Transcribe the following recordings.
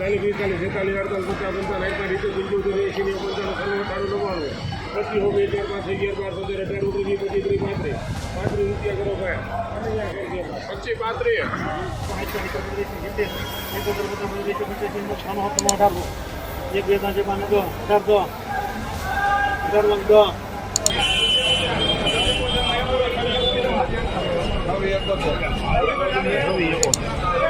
ચાલીસ પિસ્તાલીસ છેતાલીસ અડતાલીસ પચાસ પંચાવન આઠમાં રીતે પંચોતેર એંસી નેવું પંચાણું છન્નું અઠાણું નવ્વાણું. પછી ઓગણીસ અગિયાર પાંચ અગિયાર બાર પંદર અઢાર ઓગણીસ પચીસ ત્રીસ પાંત્રીસ. પાંત્રીસ રૂપિયા કરો ભાઈ. પચીસ પાંત્રીસ. એક બે ત્રણ પાંચ દો અઢાર દો અઢાર લાખ દો ને માં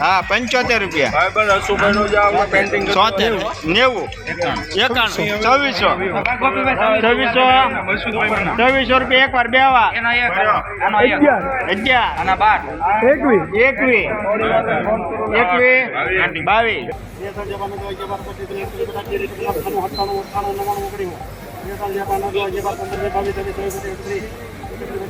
હા પંચોતેર રૂપિયા. નેવું. એકાણું. છવ્વીસો. છવ્વીસો. ચોવીસો રૂપિયા એક વાર બે વાર. અગિયાર. એકવીસ એકવીસ બાવીસ.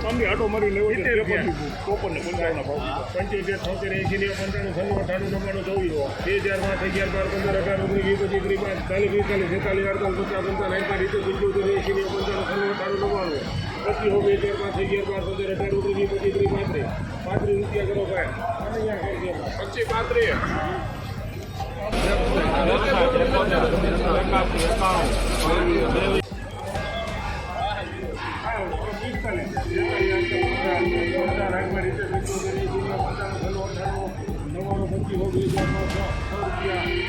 આટો મારી લેવો ચોપન ને પંચાવન ભાવ પંચોતેર છોતેર એસી ને પંચાણું છન્નું અઠાણું નવ્વાણું ચોવીસ બે હજાર પાંચ અગિયાર બાર પંદર અઢાર ઓગણીસ વીસ પચીસ ત્રીસ પાંચ ચાલીસ પિસ્તાલીસ છેતાલીસ અડતાલીસ પચાસ પંચાવન આઠમાં રીતે પંચોતેર એસી ને પંચાણું છન્નું અઠાણું નવ્વાણું પચીસ બે હજાર પાંચ અગિયાર બાર પંદર અઢાર ઓગણીસ વીસ પચીસ ત્રીસ પાંત્રીસ. પાંત્રીસ રૂપિયા કરો ભાઈ. પચીસ પાંત્રીસ.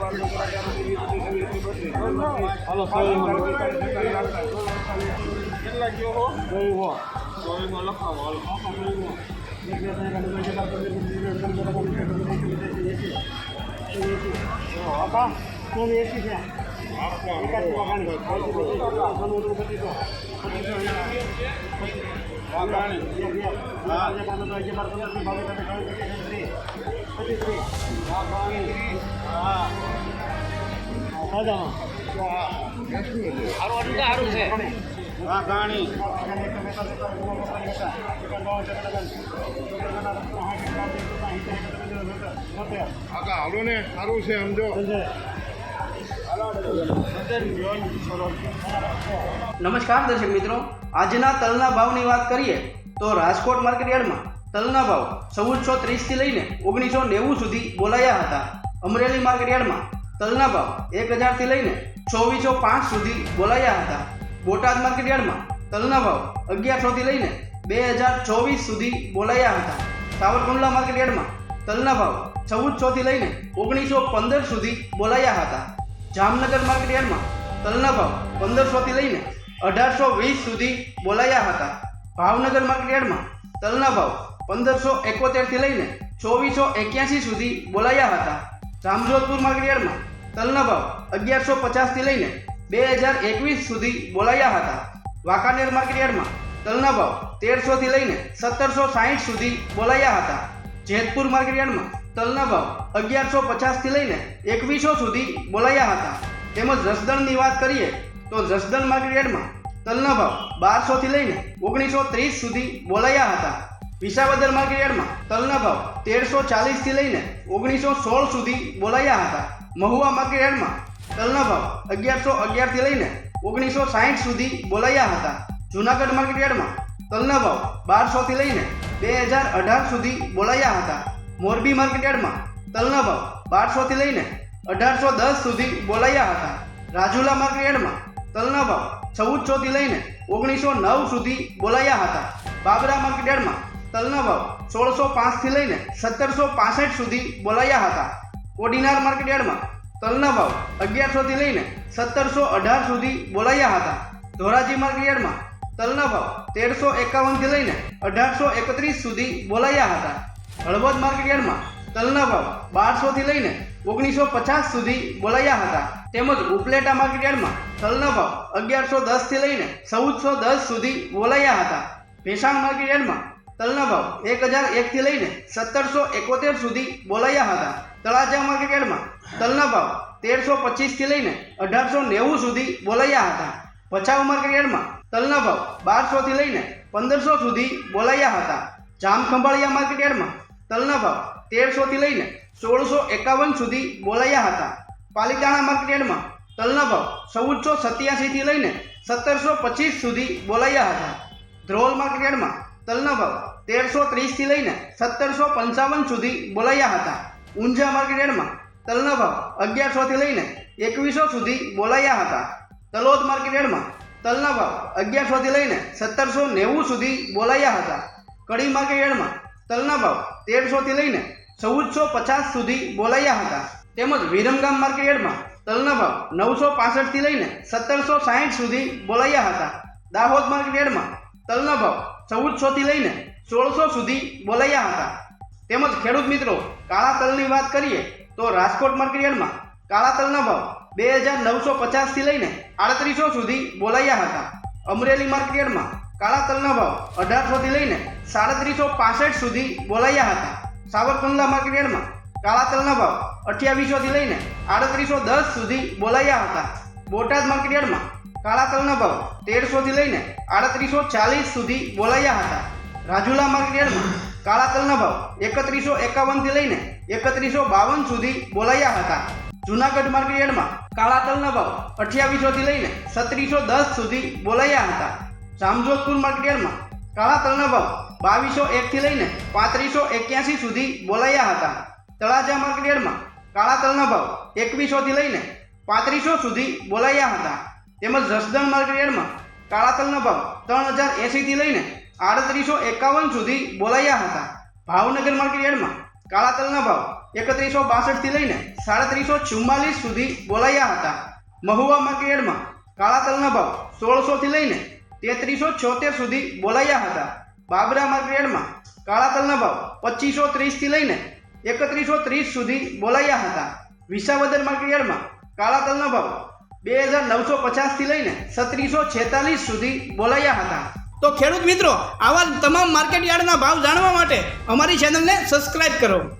હલો કેટલા કયો હો સોયમાં લખાવો હલો આપા કોણ એસી છે આપવા એકાદ પગાર પચીસો પચીસો પચીસો ને સારું છે સમજો. નમસ્કાર દર્શક મિત્રો. આજના તલના ભાવની વાત કરીએ તો રાજકોટ માર્કેટ યાર્ડમાં તલના ભાવ ચૌદસો ત્રીસથી લઈને ઓગણીસો નેવું સુધી બોલાયા હતા. અમરેલી માર્કેટ યાર્ડમાં તલના ભાવ એક હજારથી લઈને ચોવીસો પાંચ સુધી બોલાયા હતા. બોટાદ માર્કેટ યાર્ડમાં તલના ભાવ અગિયારસોથી લઈને બે હજાર ચોવીસ સુધી બોલાયા હતા. સાવરકુંડલા માર્કેટ યાર્ડમાં તલના ભાવ ચૌદસોથી લઈને ઓગણીસો પંદર સુધી બોલાયા હતા. જામનગર માર્કેટ યાર્ડમાં તલના ભાવ પંદરસોથી લઈને અઢારસો વીસ સુધી બોલાયા હતા. ભાવનગર માર્કેટ યાર્ડમાં તલના ભાવ પંદરસો એકોતેરથી લઈને ચોવીસો એક્યાસી સુધી બોલાયા હતા. જામજોધપુર માર્કેટ યાર્ડમાં તલના ભાવ અગિયારસો પચાસથી લઈને બે હજાર એકવીસ સુધી બોલાયા હતા. વાંકાનેર માર્કેટ યાર્ડમાં તલના ભાવ તેરસોથી લઈને સત્તરસો સાહીઠ સુધી બોલાયા હતા. જેતપુર માર્કેટ યાર્ડમાં તલના ભાવ અગિયારસો પચાસથી લઈને એકવીસો સુધી બોલાયા હતા. તેમજ રસદણની વાત કરીએ તો જસદણ માર્કેટ યાર્ડમાં તલના ભાવ બારસોથી લઈને ઓગણીસો ત્રીસ સુધી બોલાયા હતા. વિસાવદર માર્કેટ યાર્ડમાં તલના ભાવ તેરસો ચાલીસથી લઈને ઓગણીસો સોળ સુધી બોલાયા હતા. મહુવા માર્કેટ યાર્ડમાં તલના ભાવ અગિયારસો અગિયારથી લઈને ઓગણીસો સાહીઠ સુધી બોલાયા હતા. જૂનાગઢ માર્કેટ યાર્ડમાં તલના ભાવ બારસોથી લઈને બે હજાર અઢાર સુધી બોલાયા હતા. મોરબી માર્કેટ યાર્ડમાં તલના ભાવ બારસોથી લઈને અઢારસો દસ સુધી બોલાયા હતા. રાજુલા માર્કેટ યાર્ડમાં તલના ભાવ ચૌદસોથી લઈને ઓગણીસો નવ સુધી બોલાયા હતા. બાબરા માર્કેટ યાર્ડમાં તલના ભાવ સોળસો પાંચથી લઈને સત્તરસો પાસઠ સુધી બોલાયા હતા. કોડીનાર માર્કેટયાર્ડમાં તલના ભાવ અગિયારસોથી લઈને સત્તરસો અઢાર સુધી બોલાયા હતા. ધોરાજી માર્કેટયાર્ડમાં તલના ભાવ તેરસો એકાવનથી લઈને અઢારસો એકત્રીસ સુધી બોલાયા હતા. હળવદ માર્કેટ યાર્ડમાં તલના ભાવ બારસોથી લઈને ઓગણીસો પચાસ સુધી બોલાયા હતા. તેમજ ઉપલેટા માર્કેટ યાર્ડમાં તલના ભાવ અગિયારસો દસથી લઈને ચૌદસો દસ સુધી બોલાયા હતા. ભેસાણ માર્કેટ યાર્ડમાં તલના ભાવ એક હજાર એકથી લઈને સત્તરસો એકોતેર સુધી બોલાયા હતા. તળાજા માર્કેટ યાર્ડમાં તલના ભાવ તેરસો પચીસથી લઈને અઢારસો નેવું સુધી બોલાયા હતા. ભચાઉ માર્કેટ યાર્ડમાં તલના ભાવ બારસોથી લઈને પંદરસો સુધી બોલાયા હતા. જામખંભાળિયા માર્કેટ યાર્ડમાં તલના ભાવ તેરસોથી લઈને સોળસો એકાવન સુધી બોલાયા હતા. પાલિતાણા માર્કેટમાં તલનભાવ તલના ભાવ ચૌદસો સત્યાસીથી લઈને સત્તરસો પચીસ સુધી બોલાયા હતા. ધ્રોલ માર્કેટમાં તલનભાવ તલના ભાવ તેરસો ત્રીસથી લઈને સત્તરસો પંચાવન સુધી બોલાયા હતા. ઊંઝા માર્કેટમાં તલનભાવ તલના ભાવ અગિયારસોથી લઈને એકવીસો સુધી બોલાયા હતા. તલોદ માર્કેટ યાર્ડમાં તલના ભાવ અગિયારસોથી લઈને સત્તરસો નેવું સુધી બોલાયા હતા. કડી માર્કેટમાં યાર્ડમાં તલના ભાવ તેરસોથી લઈને ચૌદસો પચાસ સુધી બોલાયા હતા. તેમજ વિરમગામ માર્કેટ તલના ભાવ નવસો પાસઠથી લઈને સત્તરસો સાહીઠ સુધી બોલાયા હતા. દાહોદ માર્કેટ તલના ભાવ ચૌદસોથી લઈને સોળસો સુધી બોલાયા હતા. તેમજ ખેડૂત મિત્રો, કાળા તલની વાત કરીએ તો રાજકોટ માર્કેટ કાળા તલના ભાવ બે હજાર નવસો પચાસથી લઈને આડત્રીસો સુધી બોલાયા હતા. અમરેલી માર્કેટમાં કાળા તલના ભાવ અઢારસોથી લઈને સાડત્રીસો પાસઠ સુધી બોલાયા હતા. સાવરકુંડલા માર્કેટમાં કાળા તલના ભાવ અઠ્યાવીસોથી લઈને આડત્રીસો દસ સુધી બોલાયા હતા. બોટાદ માર્કેટ યાર્ડમાં કાળા તલના ભાવ તેરસોથી લઈને આડત્રીસો ચાલીસ સુધી બોલાયા હતા. રાજુલા માર્કેટ યાર્ડમાં કાળા તલના ભાવ એકત્રીસો એકાવનથી લઈને એકત્રીસો બાવન સુધી બોલાયા હતા. જૂનાગઢ માર્કેટ યાર્ડમાં કાળા તલના ભાવ અઠ્યાવીસોથી લઈને સત્રીસો દસ સુધી બોલાયા હતા. જામજોધપુર માર્કેટ યાર્ડમાં કાળા તલના બાવીસો એકથી લઈને પાંત્રીસો એક્યાસી સુધી બોલાયા હતા. તળાજા માર્કેટ યાર્ડમાં કાળા તલના ભાવ એકવીસોથી લઈને પાંત્રીસો સુધી બોલાયા હતા. તેમજ જસદણ માર્કેટ યાર્ડમાં કાળા તલના ભાવ ત્રણ હજાર એંસીથી લઈને આડત્રીસો એકાવન સુધી બોલાયા હતા. ભાવનગર માર્કેટ યાર્ડમાં કાળા તલના ભાવ એકત્રીસો બાસઠથી લઈને સાડત્રીસો ચુમ્માલીસ સુધી બોલાયા હતા. મહુવા માર્કેટયાર્ડમાં કાળા તલના ભાવ સોળસોથી લઈને તેત્રીસો છોતેર સુધી બોલાયા હતા. બાબરા માર્કેટમાં કાળા તલના ભાવ પચીસો ત્રીસથી લઈને એકત્રીસો ત્રીસ સુધી બોલાયા હતા. વિસાવદર માર્કેટમાં કાળા તલના ભાવ બે હજાર નવસો પચાસથી લઈને સત્રીસો છેતાલીસ સુધી બોલાયા હતા. તો ખેડૂત મિત્રો, આવા તમામ માર્કેટ યાર્ડના ભાવ જાણવા માટે અમારી ચેનલને સબસ્ક્રાઇબ કરો.